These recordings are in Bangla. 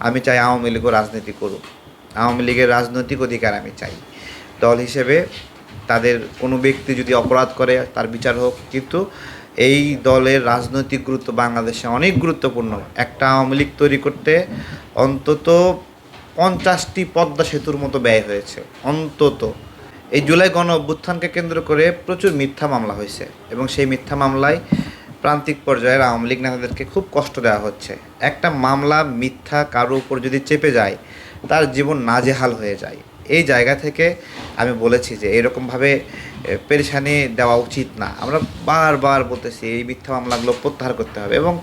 আমি চাই আওয়ামী লীগও রাজনীতি করুক। আওয়ামী লীগের রাজনৈতিক অধিকার আমি চাই। দল হিসেবে তাদের কোনো ব্যক্তি যদি অপরাধ করে, তার বিচার হোক। কিন্তু এই দলের রাজনৈতিক গুরুত্ব বাংলাদেশে অনেক গুরুত্বপূর্ণ। একটা আওয়ামী লীগ তৈরি করতে অন্তত পঞ্চাশটি পদ্মা সেতুর মতো ব্যয় হয়েছে। অন্তত। এই জুলাই গণ অভ্যুত্থানকে কেন্দ্র করে প্রচুর মিথ্যা মামলা হয়েছে এবং সেই মিথ্যা মামলায় প্রান্তিক পর্যায়ের আওয়ামী লীগ নেতাদেরকে খুব কষ্ট দেওয়া হচ্ছে। একটা মামলা, মিথ্যা কারও উপর যদি চেপে যায়, তার জীবন নাজেহাল হয়ে যায়। এই জায়গা থেকে আমি বলেছি যে এরকমভাবে পেরেশানি দেওয়া উচিত না। আমরা বারবার বলতেছি, এই মিথ্যা মামলাগুলো প্রত্যাহার করতে হবে এবং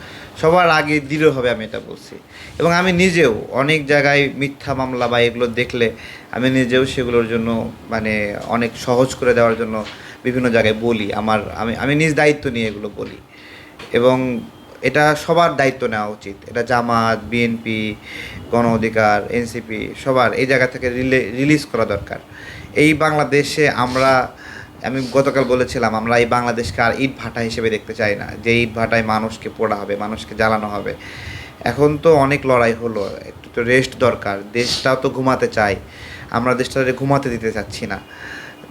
সবার আগে দৃঢ়ভাবে আমি এটা বলছি। এবং আমি নিজেও অনেক জায়গায় মিথ্যা মামলা বা এগুলো দেখলে আমি নিজেও সেগুলোর জন্য মানে অনেক সহজ করে দেওয়ার জন্য বিভিন্ন জায়গায় বলি। আমার, আমি আমি নিজ দায়িত্ব নিয়ে এগুলো বলি। এবং এটা সবার দায়িত্ব নেওয়া উচিত। এটা জামাত বিএনপি গণ অধিকার এনসিপি সবার এই জায়গা থেকে রিলে রিলিজ করা দরকার। এই বাংলাদেশে আমরা, আমি গতকাল বলেছিলাম, আমরা এই বাংলাদেশকে আর ইট ভাটা হিসেবে দেখতে চাই না। যে ইট ভাটায় মানুষকে পোড়া হবে মানুষকে জ্বালানো হবে। এখন তো অনেক লড়াই হলো, একটু তো রেস্ট দরকার। দেশটাও তো ঘুমাতে চাই আমরা দেশটা ঘুমাতে দিতে চাচ্ছি না।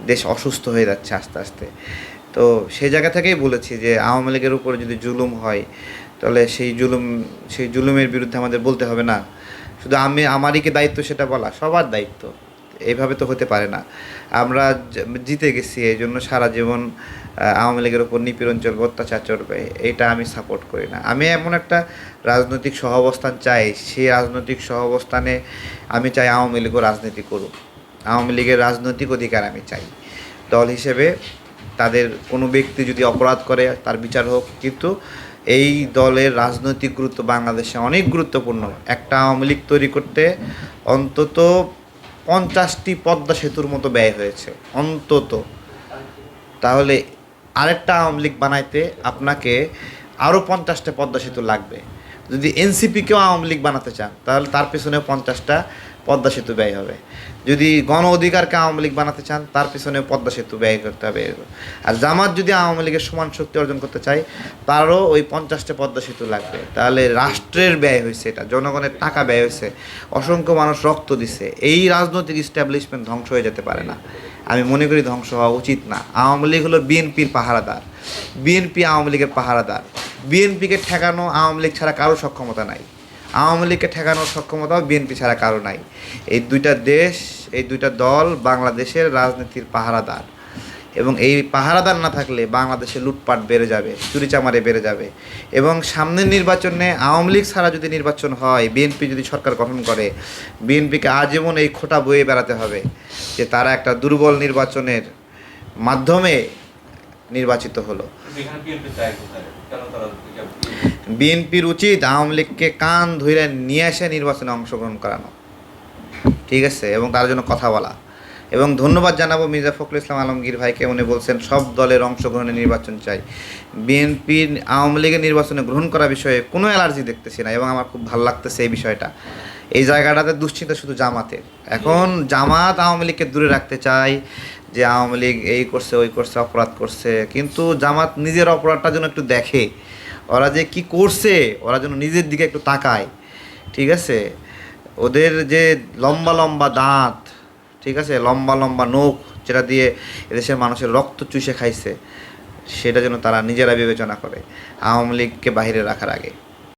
দেশ অসুস্থ হয়ে যাচ্ছে আস্তে আস্তে। তো সেই জায়গা থেকেই বলেছি যে আওয়ামী লীগের উপরে যদি জুলুম হয়, তাহলে সেই জুলুম, সেই জুলুমের বিরুদ্ধে আমাদের বলতে হবে না। শুধু আমি, আমারই কি দায়িত্ব সেটা বলা? সবার দায়িত্ব। এইভাবে তো হতে পারে না। আমরা জিতে গেছি এই জন্য সারা জীবন আওয়ামী লীগের উপর নিপীড়ন চলবে, অত্যাচার চলবে এটা আমি সাপোর্ট করি না। আমি এমন একটা রাজনৈতিক সহাবস্থান চাই, সেই রাজনৈতিক সহাবস্থানে আমি চাই আওয়ামী লীগও রাজনীতি করুক। আওয়ামী লীগের রাজনৈতিক অধিকার আমি চাই। দল হিসেবে তাদের কোনো ব্যক্তি যদি অপরাধ করে, তার বিচার হোক। কিন্তু এই দলের রাজনৈতিক গুরুত্ব বাংলাদেশে অনেক গুরুত্বপূর্ণ। একটা আওয়ামী লীগ তৈরি করতে অন্তত পঞ্চাশটি পদ্মা সেতুর মতো ব্যয় হয়েছে। অন্তত। তাহলে আরেকটা আওয়ামী লীগ বানাইতে আপনাকে আরও পঞ্চাশটা পদ্মা সেতু লাগবে। যদি এনসিপিকেও আওয়ামী লীগ বানাতে চান, তাহলে তার পেছনে পঞ্চাশটা পদ্মা সেতু ব্যয় হবে। যদি গণ অধিকারকে আওয়ামী লীগ বানাতে চান, তার পেছনে পদ্মা সেতু ব্যয় করতে হবে। আর জামাত যদি আওয়ামী লীগের সমান শক্তি অর্জন করতে চায়, তারও ওই পঞ্চাশটা পদ্মা সেতু লাগবে। তাহলে রাষ্ট্রের ব্যয় হয়েছে এটা, জনগণের টাকা ব্যয় হয়েছে। অসংখ্য মানুষ রক্ত দিছে। এই রাজনৈতিক ইস্টাবলিশমেন্ট ধ্বংস হয়ে যেতে পারে না। আমি মনে করি ধ্বংস হওয়া উচিত না। আওয়ামী লীগ হলো বিএনপির পাহারাদার। বিএনপি আওয়ামী লীগের পাহারাদার। বিএনপিকে ঠেকানো আওয়ামী লীগ ছাড়া কারও সক্ষমতা নাই। আওয়ামী লীগকে ঠেকানোর সক্ষমতাও বিএনপি ছাড়া কারও নাই। এই দুইটা দেশ, এই দুইটা দল বাংলাদেশের রাজনীতির পাহারাদার। এবং এই পাহারাদার না থাকলে বাংলাদেশে লুটপাট বেড়ে যাবে, চুরিচামারে বেড়ে যাবে। এবং সামনের নির্বাচনে আওয়ামী লীগ ছাড়া যদি নির্বাচন হয়, বিএনপি যদি সরকার গঠন করে, বিএনপিকে আজীবন এই খোটা বয়ে বেড়াতে হবে যে তারা একটা দুর্বল নির্বাচনের মাধ্যমে নির্বাচিত হলো। বিএনপির উচিত আওয়ামী লীগকে কান ধরে নিয়ে এসে নির্বাচনে অংশগ্রহণ করানো। ঠিক আছে? এবং তার জন্য কথা বলা। এবং ধন্যবাদ জানাব মির্জা ফখরুল ইসলাম আলমগীর ভাইকে। উনি বলছেন, সব দলের অংশগ্রহণে নির্বাচন চাই। বিএনপি আওয়ামী লীগের নির্বাচনে গ্রহণ করা বিষয়ে কোনো অ্যালার্জি দেখতেছি না এবং আমার খুব ভালো লাগতেছে এই বিষয়টা। এই জায়গাটাতে দুশ্চিন্তা শুধু জামাতের। এখন জামাত আওয়ামী লীগকে দূরে রাখতে চাই যে আওয়ামী লীগ এই করছে, ওই করছে, অপরাধ করছে। কিন্তু জামাত নিজের অপরাধটা যেন একটু দেখে। ওরা যে কি করছে, ওরা যেন নিজের দিকে একটু তাকায়, ঠিক আছে? ওদের যে লম্বা লম্বা দাঁত, ঠিক আছে? লম্বা লম্বা নখ, যেটা দিয়ে এদেশের মানুষের রক্ত চুষে খাইছে, সেটা যেন তারা নিজেরা বিবেচনা করে, আওয়ামী লীগকে বাহিরে রাখার আগে।